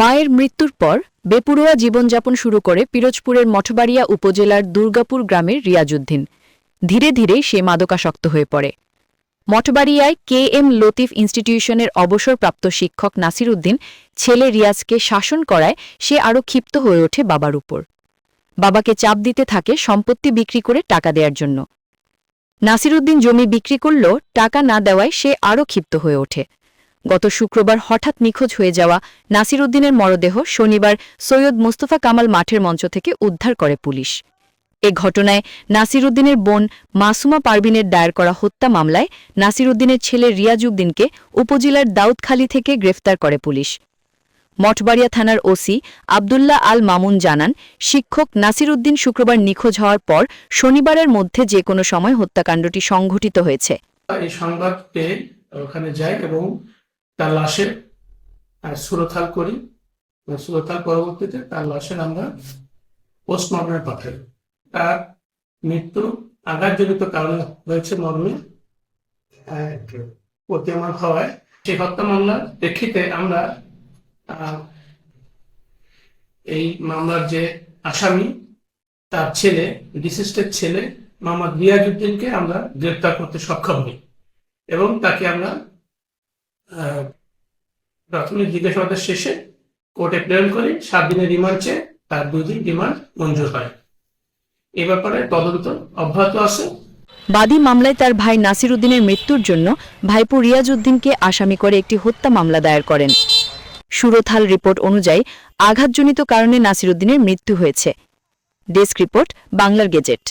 মায়ের মৃত্যুর পর বেপুরোয়া জীবনযাপন শুরু করে পিরোজপুরের মঠবাড়িয়া উপজেলার দুর্গাপুর গ্রামের রিয়াজউদ্দিন ধীরে ধীরে সে মাদকাসক্ত হয়ে পড়ে। মঠবাড়িয়ায় কে এম লতিফ ইনস্টিটিউশনের অবসরপ্রাপ্ত শিক্ষক নাসির উদ্দিন ছেলে রিয়াজকে শাসন করায় সে আরও ক্ষিপ্ত হয়ে ওঠে বাবার উপর। বাবাকে চাপ দিতে থাকে সম্পত্তি বিক্রি করে টাকা দেওয়ার জন্য। নাসিরুদ্দিন জমি বিক্রি করলেও টাকা না দেওয়ায় সে আরও ক্ষিপ্ত হয়ে ওঠে। গত শুক্রবার হঠাৎ নিখোঁজ হয়ে যাওয়া নাসিরুদ্দিনের মরদেহ শনিবার সৈয়দ মুস্তফা কামাল মাঠের মঞ্চ থেকে উদ্ধার করে পুলিশ। এ ঘটনায় নাসিরুদ্দিনের বোন মাসুমা পারভিনের দায়ের করা হত্যা মামলায় নাসিরুদ্দিনের ছেলে রিয়াজউদ্দিনকে উপজেলার দাউদখালী থেকে গ্রেফতার করে পুলিশ। মঠবাড়িয়া থানার ওসি আবদুল্লাহ আল মামুন জানান, শিক্ষক নাসিরুদ্দিন শুক্রবার নিখোঁজ হওয়ার পর শনিবারের মধ্যে যে কোনো সময় হত্যাকাণ্ডটি সংঘটিত হয়েছে। এই সংবাদ পেয়ে ওখানে যাই এবং তার লাশের আহ, সুরথাল করি এবং সুরথাল পরবর্তীতে তার লাশের আমরা পোস্টমর্টমে পাঠাই। তার মৃত্যু আঘাতজনিত কারণে হয়েছে মর্মে আহ, প্রতিমা হওয়ায়। সেই হত্যা মামলার প্রেক্ষিতে আমরা এই মামলার যে আসামি তার ছেলে ডিসিস্টের ছেলে মোহাম্মদ রিয়াজউদ্দিনকে আমরা গ্রেপ্তার করতে সক্ষম হই এবং তাকে আমরা প্রাথমিক জিজ্ঞাসাবাদের শেষে কোর্টে প্রেরণ করি, সাত দিনের রিমান্ড চেয়ে তার দুই দিন রিমান্ড মঞ্জুর হয়। এ ব্যাপারে তদন্ত অব্যাহত আছে। বাদী মামলায় তার ভাই নাসিরুদ্দিনের মৃত্যুর জন্য ভাইপো রিয়াজ উদ্দিনকে আসামি করে একটি হত্যা মামলা দায়ের করেন। সুরথাল রিপোর্ট অনুযায়ী আঘাতজনিত কারণে নাসিরুদ্দিনের মৃত্যু হয়েছে। ডেস্ক রিপোর্ট, বাংলার গেজেট।